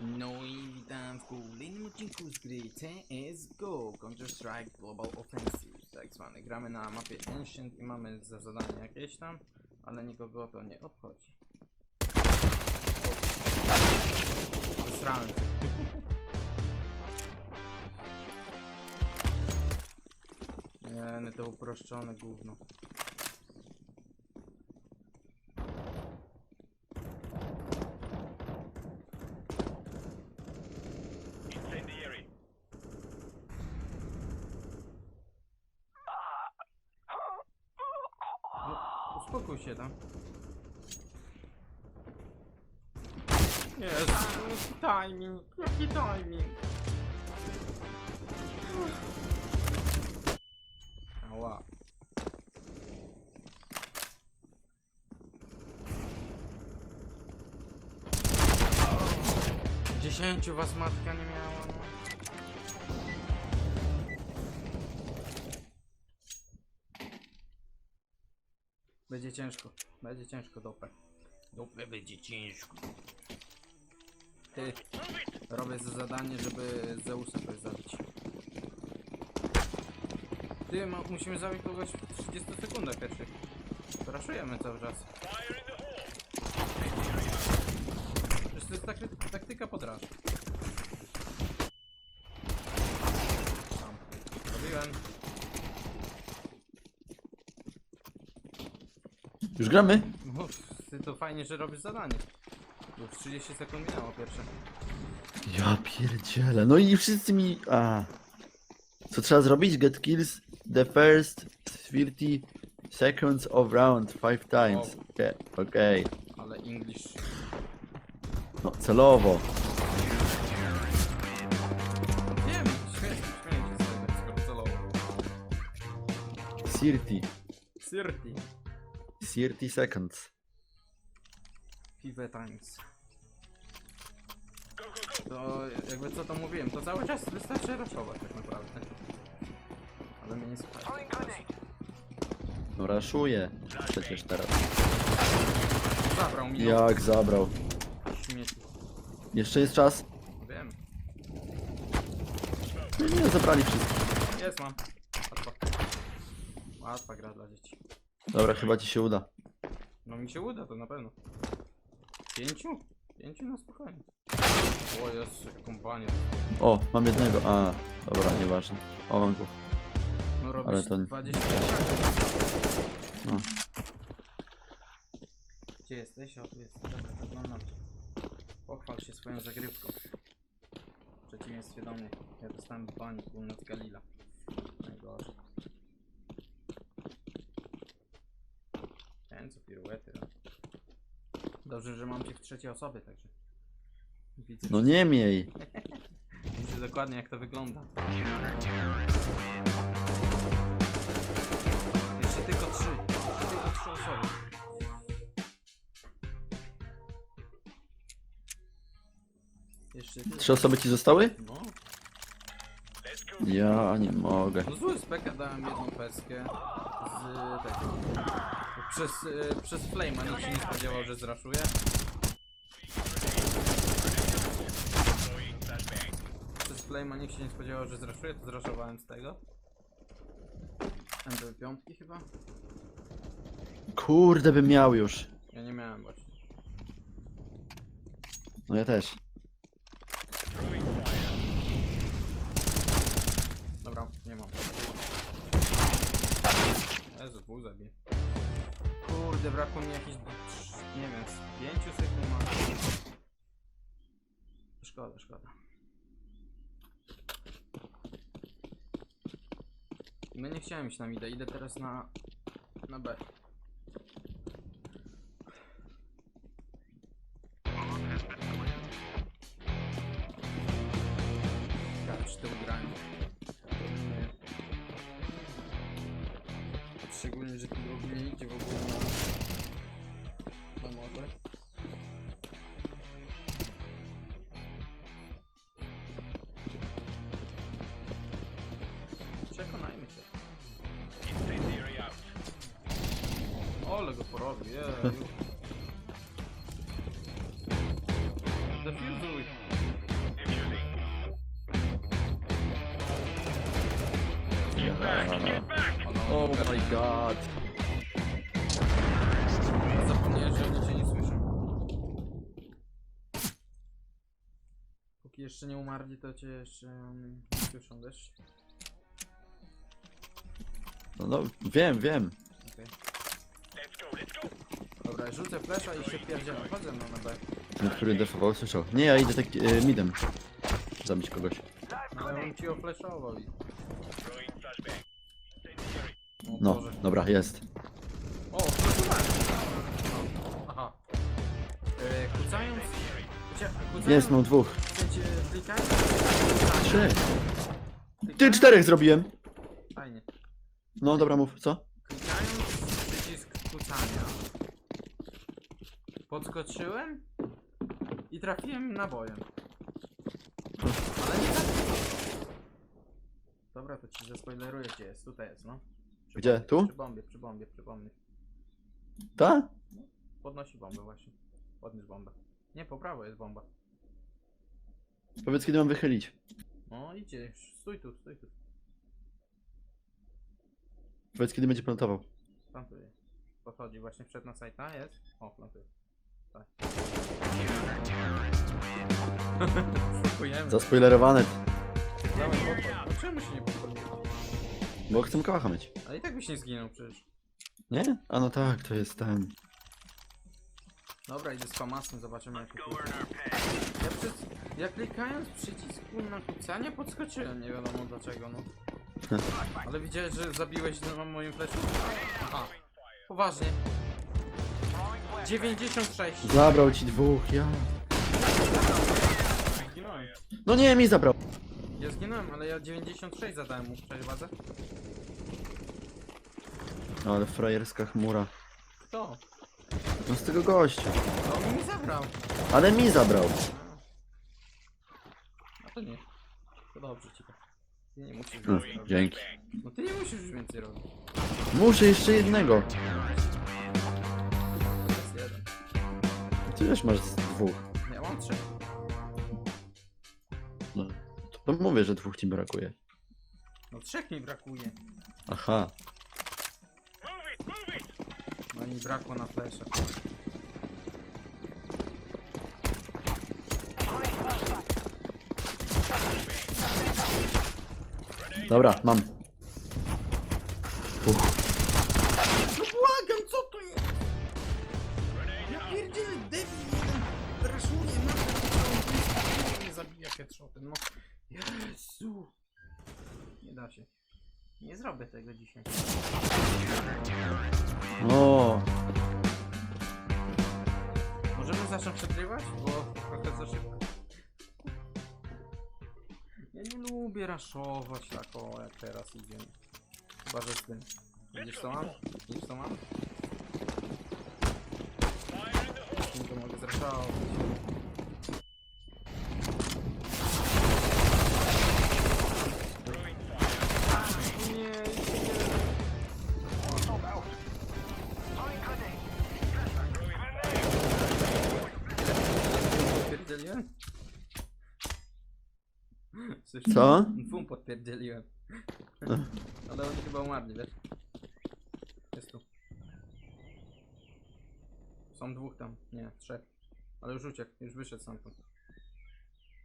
No i witam w kolejnym odcinku z gry CSGO Counter-Strike Global Offensive tak zwany. Gramy na mapie Ancient i mamy za zadanie jakieś tam, ale nikogo to nie obchodzi. Srałem. Nie, no to uproszczone gówno. Uspokój się tam. Jezu, jaki timing, jaki timing. Ała. Dziesięciu was matka nie Będzie ciężko, będzie ciężko dopę. Dopę będzie ciężko. Ty, robię za zadanie, żeby Zeusa coś zabić. Ty, ma, musimy zabić kogoś w 30 sekundach pierwszych. Raszujemy cały czas. Przecież to jest takty, taktyka pod Już gramy? Ty to fajnie, że robisz zadanie. Już 30 sekund minęło pierwsze. Ja pierdzielę. No i wszyscy mi... A. Co trzeba zrobić? Get kills the first 30 seconds of round 5 times. Wow. Okej. okej. Ale English. No celowo. Wiem, śmiesznie, śmieję się z tego, skoro celowo. 30. Sirti. 30 seconds. Five times. To jakby co to mówiłem, to cały czas wystarczy raszować tak naprawdę. Ale mnie nie słuchaj. No raszuję. Przecież teraz. Zabrał mi Jak zabrał. śmieci. Jeszcze jest czas? Wiem. No nie, zabrali wszystko. Jest mam. Łatwa. Łatwa gra dla dzieci. Dobra, chyba ci się uda. No mi się uda to na pewno. Pięciu? Pięciu na spokojnie. O jest kompania. O, mam jednego. A, dobra, nieważne. O, mam go. No robisz Ale to- 20 No. Gdzie jesteś? O, tu jest. Dobra, oglądam cię. Pochwal się swoją zagrywką. W przeciwieństwie do mnie. Ja dostałem bani północ Galila. Najgorzej. Ten co piruety robi. Dobrze, że mam cię w trzeciej osobie, także. Widzę, No nie miej. widzę dokładnie jak to wygląda. Jeszcze tylko trzy. Jeszcze tylko trzy osoby. Jeszcze tylko. Trzy osoby ci zostały? No. Ja nie mogę. no zły speka dałem jedną peskę z tego. Przez, y, przez Flame'a nikt się nie spodziewał, że zraszuje. Przez Flame'a nikt się nie spodziewał, że zraszuje, to zraszowałem z tego. MB5 chyba? Kurde bym miał już. Ja nie miałem właśnie. No ja też. Dobra, nie mam. Jezu, pół zabiję. Kurde, brakło mi jakichś, nie wiem, z 5 sekund mam. Szkoda, szkoda. No nie chciałem iść na mida, idę teraz na, na B. Czy to ugranie. Szczególnie, Oh my god. Zapomniałem, że nie jeszcze nie umarli, to cię jeszcze nie słyszą, wiesz? No, no wiem, wiem. Dobra, rzucę flesza i się pierdzielę. Chodzę no na B. Ten, który defował, słyszał. Nie, ja idę tak e, midem. Zabić kogoś. Ale on ci ofleszował i... No, Boże. dobra, jest. O, fleszowałem! Aha. E, kucając... Kucając... Jest, mam dwóch. Chcecie klikać? Trzy. Ty, czterech zrobiłem. Fajnie. No, dobra, mów, co? Klikając przycisk kucania podskoczyłem i trafiłem nabojem. Ale nie trafiłem. Dobra, to ci zaspoileruję gdzie jest. Tutaj jest, no. Przy Gdzie? bombie, Tu? Przy bombie, przy bombie, przy bombie. Ta? Podnosi bombę właśnie. Podnieś bombę. Nie, po prawo jest bomba. Powiedz, kiedy mam wychylić. No idzie, stój tu, stój tu. Powiedz, kiedy będzie plantował. Plantuje. Podchodzi właśnie przed na sajta, jest? O, plantuje. Tak. Dziękujemy. Zaspoilerowane, Dawaj, podchodź. No czemu się nie podchodzi? bo chcę kałacha mieć. Ale i tak byś nie zginął przecież. Nie? A no tak, to jest ten. Dobra, idę z famasem, zobaczymy jak to Ja, przez, ja klikając przycisku na kucanie podskoczyłem, nie wiadomo dlaczego, no. Ale widziałeś, że zabiłeś na moim fleszu? Aha. Poważnie. 96. Zabrał ci dwóch, ja. No nie, mi zabrał. Ja zginąłem, ale ja 96 zadałem mu w przewadze. No, ale frajerska chmura. Kto? No z tego gościa. No on mi zabrał. Ale mi zabrał. No to nie. To dobrze ci. Ty nie musisz więcej robić. dzięki. No ty nie musisz już więcej robić. Muszę jeszcze jednego. To jest jeden. Ty też masz z dwóch. Ja mam trzy. No, to mówię, że dwóch ci brakuje. No trzech mi brakuje. Aha. No i brakło na flesze. Dobra, mam. Uff. No błagam, co to jest? Ja pierdzielę, debil jeden raszuje na nie zabija headshotem, no. Jezu. Nie da się. Nie zrobię tego dzisiaj. O, Możemy zacząć przegrywać? Bo trochę za szybko. Nie lubię raszować tak o jak teraz idziemy. Chyba, że z tym. Widzisz co mam? Widzisz co mam? Tym to mogę zraszować. Słyszysz? Co? Bum, podpierdzieliłem. Ale oni chyba umarli, wiesz? Jest tu. Są dwóch tam, nie, trzech. Ale już uciekł, już wyszedł stamtąd.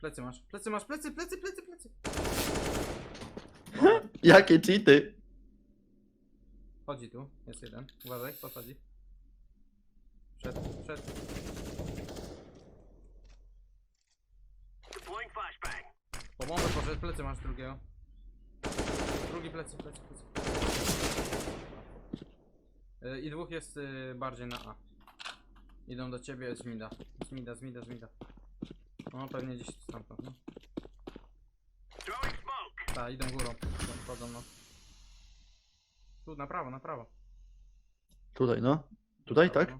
Plecy masz, plecy masz, plecy, plecy, plecy, plecy. Jakie cheaty. Chodzi tu, jest jeden. Uważaj, podchodzi. Przed, przed. Poszedł, plecy masz drugiego. Drugi plecy, plecy, plecy. Y, I dwóch jest y, bardziej na A. Idą do ciebie z mida. Z mida, z mida, z mida. No pewnie gdzieś stamtąd, no. Tak, idą górą. Idą, Wchodzą, no. Tu, na prawo, na prawo. Tutaj, no. Tutaj, Na prawo, tak?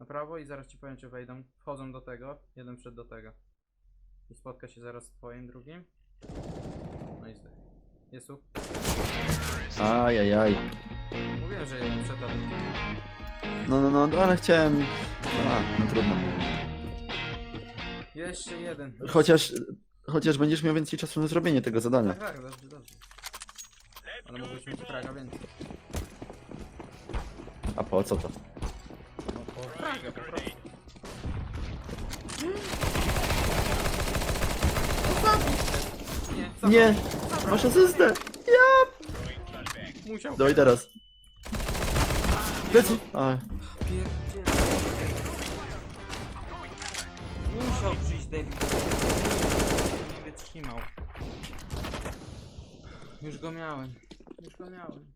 Na prawo i zaraz ci powiem, czy wejdą. Wchodzą do tego, jeden przed do tego. I spotka się zaraz z twoim drugim. No i zdech. Jest tu. Ajajaj. Mówiłem, że jeden przed. No, no, no, ale chciałem... A, no trudno. Jeszcze jeden. Chociaż, chociaż będziesz miał więcej czasu na zrobienie tego zadania. Tak, tak, dobrze, dobrze. Ale mogłeś mieć fraga więcej. A po co to? No po fraga po prostu. Nie! Masz asystę! Ja! Musiał. Dawaj teraz. Plecy! A. Musiał przyjść David. Nie wytrzymał. Już go miałem. Już go miałem.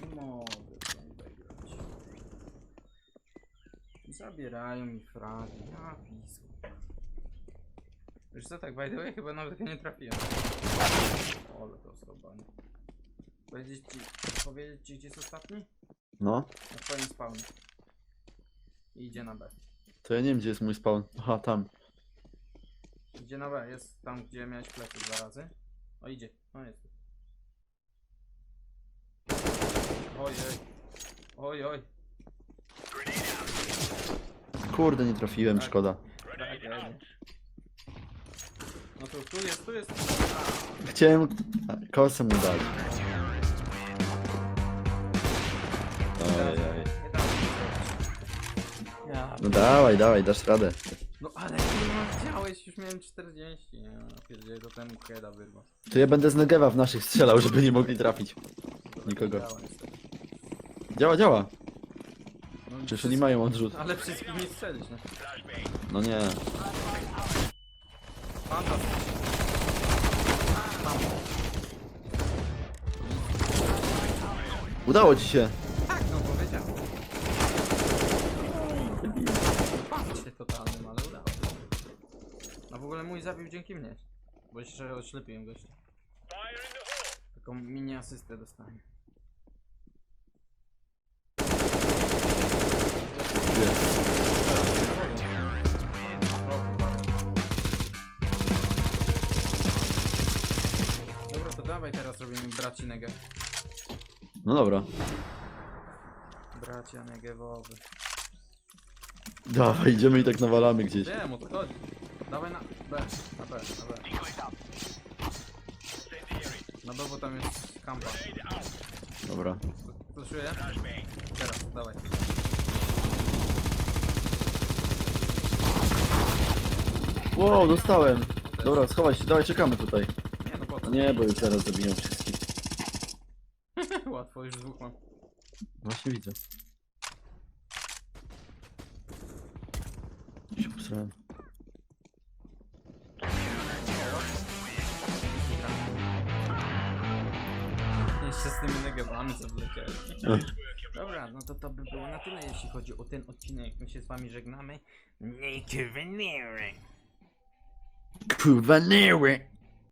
Nie mogę tam wygrać. Zabierają mi fragi. Ja pisku. Wiesz co, tak by the way, chyba nawet nie trafiłem. Ole to schobanie. Powiedzieć ci, powiedzieć ci gdzie jest ostatni? no. Na twoim spawnie. I idzie na B. To ja nie wiem gdzie jest mój spawn. Aha, tam. Idzie na B, jest tam gdzie miałeś plecy dwa razy. O idzie, o jest. Oj, oj. Oj, oj. Kurde, nie trafiłem, szkoda. No tu, tu jest, tu jest. Chciałem kosę mu dać. Ojej. Nie Ja. No dawaj, dawaj, dasz radę. No ale kurwa chciałeś, już miałem 40. Ja pierdzielę, do temu heada wyrwa. To ja będę z Negewa w naszych strzelał, żeby nie mogli trafić. Nikogo. Działa. Działa. No, Przecież oni mają odrzut. Ale wszystkich nie strzelić, no. No nie. Fantastycznie. Udało ci się. Tak, no powiedziałem. Patrzcie totalnym, ale udało. A w ogóle mój zabił dzięki mnie. Bo jeszcze oślepiłem gościa. Taką mini asystę dostanie. Dobra, to dawaj teraz robimy braci negę. No dobra. Bracia negewowy. Dawaj, idziemy i tak nawalamy gdzieś. Wiem, o to chodzi. Dawaj na B, na B, na B. Na B, bo tam jest kampa. Dobra. Słyszuję? Teraz, dawaj. Wow, dostałem. Dobra, schowaj się, dawaj, czekamy tutaj. Nie no. Nie, bo już zaraz zabiją wszystkich. Łatwo, już dwóch mam. Właśnie widzę. Się posrałem. Jeszcze z tymi wlecieli. Ech. Dobra, no to to by było na tyle, jeśli chodzi o ten odcinek. My się z wami żegnamy. Native Veneering. Kurwa, nie!